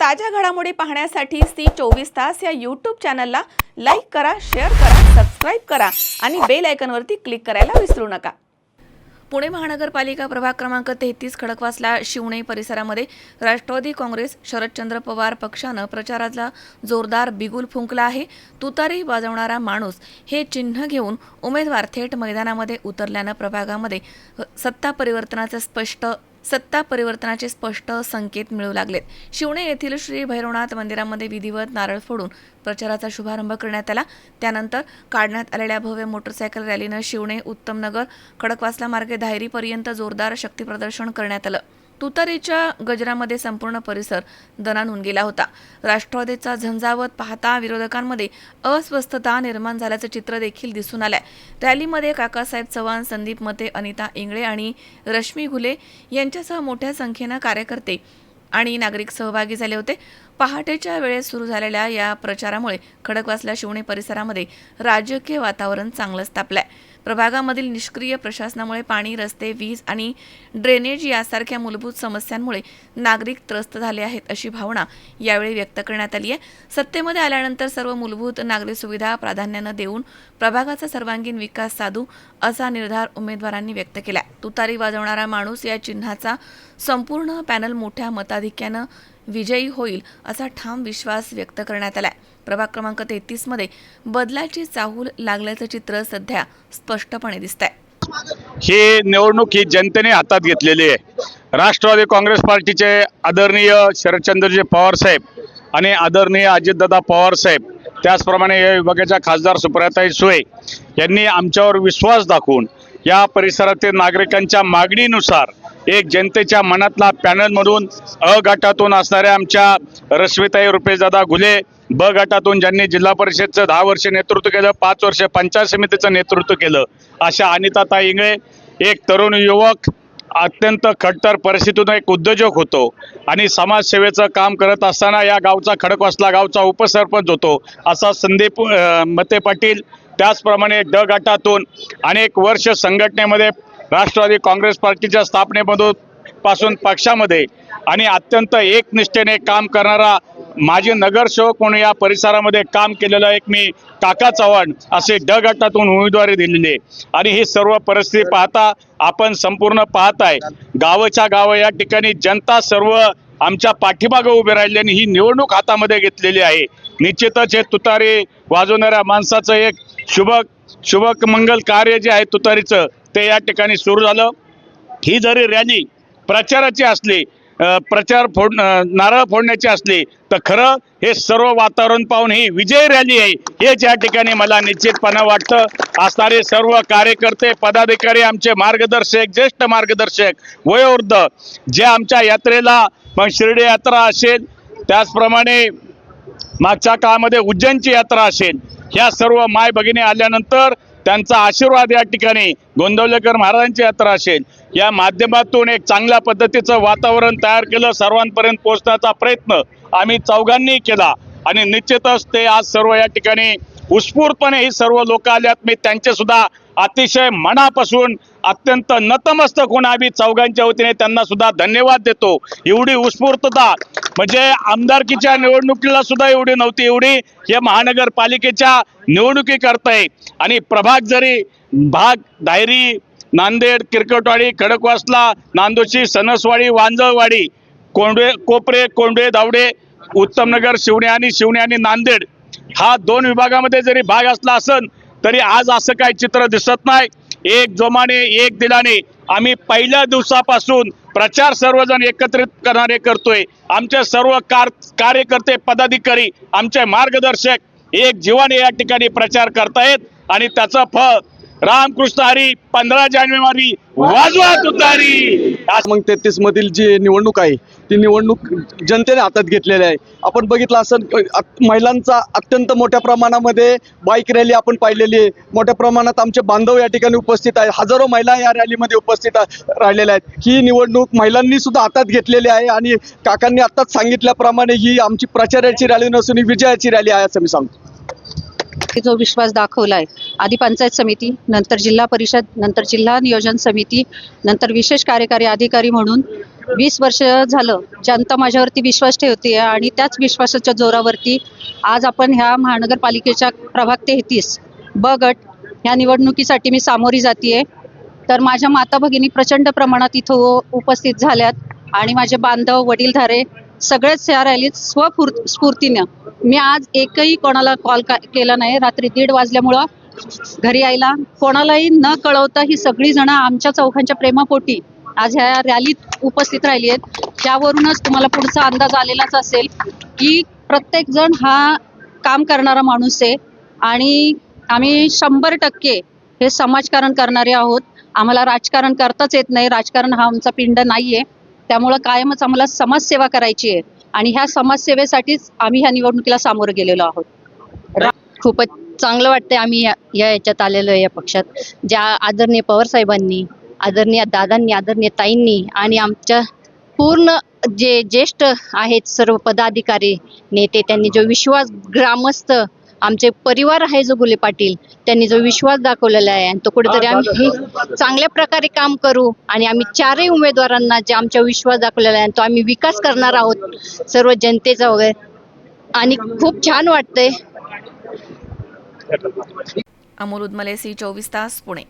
ताज्या घडामोडी पाहण्यासाठी सी चोवीस तास या यूट्यूब चॅनलला लाईक करा शेअर करा सबस्क्राईब करा आणि बेल आयकनवरती क्लिक करायला विसरू नका. पुणे महानगरपालिका प्रभाग क्रमांक तेहतीस खडकवासला शिवणे परिसरामध्ये राष्ट्रवादी काँग्रेस शरदचंद्र पवार पक्षानं प्रचाराचा जोरदार बिगुल फुंकला आहे. तुतारी वाजवणारा माणूस हे चिन्ह घेऊन उमेदवार थेट मैदानामध्ये उतरल्यानं प्रभागामध्ये सत्ता परिवर्तनाचं स्पष्ट सत्ता परिवर्तनाचे स्पष्ट संकेत मिळू लागलेत. शिवणे येथील श्री भैरवनाथ मंदिरामध्ये विधिवत नारळ फोडून प्रचाराचा शुभारंभ करण्यात आला. त्यानंतर काढण्यात आलेल्या भव्य मोटरसायकल रॅलीनं शिवणे उत्तमनगर खडकवासला मार्गे धायरीपर्यंत जोरदार शक्तीप्रदर्शन करण्यात आलं. तुतारीच्या गजरामध्ये संपूर्ण परिसर दणानून गेला होता. राष्ट्रवादीचा झंझावत पाहता विरोधकांमध्ये अस्वस्थता निर्माण झाल्याचं चित्र देखील दिसून आलंय. रॅलीमध्ये काकासाहेब चव्हाण संदीप मते अनिता इंगळे आणि रश्मी घुले यांच्यासह मोठ्या संख्येनं कार्यकर्ते आणि नागरिक सहभागी झाले होते. पहाटेच्या वेळेस सुरू झालेल्या या प्रचारामुळे खडकवासला शिवणे परिसरामध्ये राजकीय वातावरण चांगलंच तापलंय प्रभागामधील निष्क्रिय प्रशासनामुळे पाणी रस्ते वीज आणि ड्रेनेज यासारख्या मूलभूत समस्यांमुळे नागरिक त्रस्त झाले आहेत अशी भावना यावेळी व्यक्त करण्यात आली आहे. सत्तेमध्ये आल्यानंतर सर्व मूलभूत नागरी सुविधा प्राधान्यानं देऊन प्रभागाचा सर्वांगीण विकास साधू असा निर्धार उमेदवारांनी व्यक्त केला तुतारी वाजवणारा माणूस या चिन्हाचा संपूर्ण पॅनल मोठ्या मताधिक्यानं विजयी होईल असा ठाम विश्वास व्यक्त करण्यात आलाय. प्रभाग क्रमांक तेहतीसमध्ये बदलाची चाहूल लागल्याचं चित्र सध्या स्पष्टपणे दिसत आहे ही निवडणूक ही जनतेने हातात घेतलेली आहे. राष्ट्रवादी काँग्रेस पार्टीचे आदरणीय शरदचंद्रजी पवार साहेब आणि आदरणीय अजितदादा पवार साहेब त्याचप्रमाणे या विभागाच्या खासदार सुप्रियाताई सुळे यांनी आमच्यावर विश्वास दाखवून या परिसरातील नागरिकांच्या मागणीनुसार एक जनतेच्या मनातला पॅनलमधून अ गटातून असणाऱ्या आमच्या रश्मिताई रुपेशदादा घुले ब गटातून ज्यांनी जिल्हा परिषदचं दहा वर्ष नेतृत्व केलं पाच वर्ष पंचायत समितीचं नेतृत्व केलं अशा अनिताताई इंगळे एक तरुण युवक अत्यंत खडतर परिस्थितीतून एक उद्योजक होतो आणि समाजसेवेचं काम करत असताना या गावचा खडकवासला गावचा उपसरपंच होतो असा संदीप मते पाटील त्याचप्रमाणे ड गटातून अनेक वर्ष संघटनेमध्ये राष्ट्रवादी काँग्रेस पार्टीच्या स्थापनेमधून पासून पक्षामध्ये आणि अत्यंत एकनिष्ठेने काम करणारा माजी नगरसेवक म्हणून या परिसरामध्ये काम केलेलं एक मी काका चव्हाण असे ड गटातून उमेदवारी दिलेली आहे. आणि ही सर्व परिस्थिती पाहता आपण संपूर्ण पाहताय गावच्या गावं या ठिकाणी जनता सर्व आमच्या पाठीमागं उभे राहिल्याने आणि ही निवडणूक हातामध्ये घेतलेली आहे. निश्चितच हे तुतारी वाजवणाऱ्या माणसाचं एक शुभ शुभ मंगल कार्य जे आहे तुतारीचं ते या ठिकाणी सुरू झालं. ही जरी रॅली प्रचाराची असली प्रचार फोड नारळ फोडण्याची असली तर खरं हे सर्व वातावरण पाहून ही विजय रॅली आहे हेच या ठिकाणी मला निश्चितपणे वाटतं. असणारे सर्व कार्यकर्ते पदाधिकारी आमचे मार्गदर्शक ज्येष्ठ मार्गदर्शक वयोवृद्ध जे आमच्या यात्रेला मग शिर्डी यात्रा असेल त्याचप्रमाणे मागच्या काळामध्ये उज्जैनची यात्रा असेल ह्या सर्व माय भगिनी आल्यानंतर त्यांचा आशीर्वाद या ठिकाणी गोंदवलेकर महाराजांची यात्रा असेल. या माध्यमातून एक चांगल्या पद्धतीचं वातावरण तयार केलं सर्वांपर्यंत पोहोचण्याचा प्रयत्न आम्ही चौघांनी केला. आणि निश्चितच ते आज सर्व या ठिकाणी उत्स्फूर्तपणे ही सर्व लोक आल्यात. मी त्यांचे सुद्धा अतिशय मनापासून अत्यंत नतमस्तक होऊन आम्ही चौघांच्या वतीने त्यांना सुद्धा धन्यवाद देतो. एवढी उत्स्फूर्तता म्हणजे आमदारकीच्या निवडणुकीला सुद्धा एवढी नव्हती. एवढी हे महानगरपालिकेच्या निवडणुकी करताय. आणि प्रभाग जरी भाग दायरी नांदेड किरकटवाडी खडकवासला नांदोशी सणसवाडी वांजळवाडी कोंडवे कोपरे कोंडवे दावडे उत्तमनगर शिवणे आणि शिवणे आणि नांदेड हा दोन विभागामध्ये जरी भाग असला असन तरी आज असं काही चित्र दिसत नाही. एक जोमाने एक दिलाने आम्ही पहिल्या दिवसापासून प्रचार सर्वजण एकत्रित करणारे करतोय. आमचे सर्व कार कार्यकर्ते पदाधिकारी आमचे मार्गदर्शक एक जीवाने या ठिकाणी प्रचार करतायत आणि त्याचं फळ रामकृष्ण हरी पंधरा जानेवारी वाजवा तुतारी. आज मग तेहतीस मधील जी निवडणूक आहे ती निवडणूक जनतेने हातात घेतलेली आहे. आपण बघितलं असं महिलांचा अत्यंत मोठ्या प्रमाणामध्ये बाईक रॅली आपण पाहिलेली आहे. मोठ्या प्रमाणात आमचे बांधव या ठिकाणी उपस्थित आहेत. हजारो महिला या रॅलीमध्ये उपस्थित राहिलेल्या आहेत. ही निवडणूक महिलांनी सुद्धा हातात घेतलेली आहे आणि काकांनी आताच सांगितल्याप्रमाणे ही आमची प्रचाराची रॅली नसून ही विजयाची रॅली आहे असं मी सांगतो. जो विश्वास दाखवलाय. आधी पंचायत समिती नंतर जिल्हा परिषद नंतर जिल्हा नियोजन समिती नंतर विशेष कार्यकारी अधिकारी म्हणून वीस वर्ष झालं. जनता माझ्यावरती विश्वास ठेवते आणि त्याच विश्वासाच्या जोरावरती आज आपण ह्या महानगरपालिकेच्या प्रभाग तेहतीस ब गट ह्या निवडणुकीसाठी मी सामोरी जाते तर माझ्या माता भगिनी प्रचंड प्रमाणात इथं उपस्थित झाल्यात आणि माझे बांधव वडीलधारे सगळेच या रॅलीत स्वफूर् स्फूर्तीनं. मी आज एकही कोणाला कॉल का केला नाही. रात्री दीड वाजल्यामुळं घरी यायला. कोणालाही न कळवता ही सगळी जण आमच्या चौघांच्या प्रेमापोटी आज ह्या रॅलीत उपस्थित राहिली आहेत. त्यावरूनच तुम्हाला पुढचा अंदाज आलेलाच असेल की प्रत्येक जण हा काम करणारा माणूस आहे आणि आम्ही शंभर टक्के हे समाजकारण करणारे आहोत. आम्हाला राजकारण करताच येत नाही. राजकारण हा आमचा पिंड नाहीये. त्यामुळं कायमच आम्हाला समाजसेवा करायची आहे. आणि ह्या समाजसेवेसाठीच आम्ही ह्या निवडणुकीला सामोरं गेलेलो आहोत. खूपच चांगलं वाटतंय आम्ही या या याच्यात आलेलो आहे या पक्षात. ज्या आदरणीय पवार साहेबांनी आदरणीय दादांनी आदरणीय ताईंनी आणि आमच्या पूर्ण जे ज्येष्ठ आहेत सर्व पदाधिकारी नेते त्यांनी जो विश्वास ग्रामस्थ आमचे परिवार आहे जो गुले पाटील त्यांनी जो विश्वास दाखवलेला आहे आणि तो कुठेतरी आम्ही चांगल्या प्रकारे काम करू आणि आम्ही चारही उमेदवारांना जे आमच्या विश्वास दाखवलेला आहे तो आम्ही विकास करणार आहोत सर्व जनतेचा वगैरे. आणि खूप छान वाटतंय. अमोल उदमले सी चोवीस तास पुणे.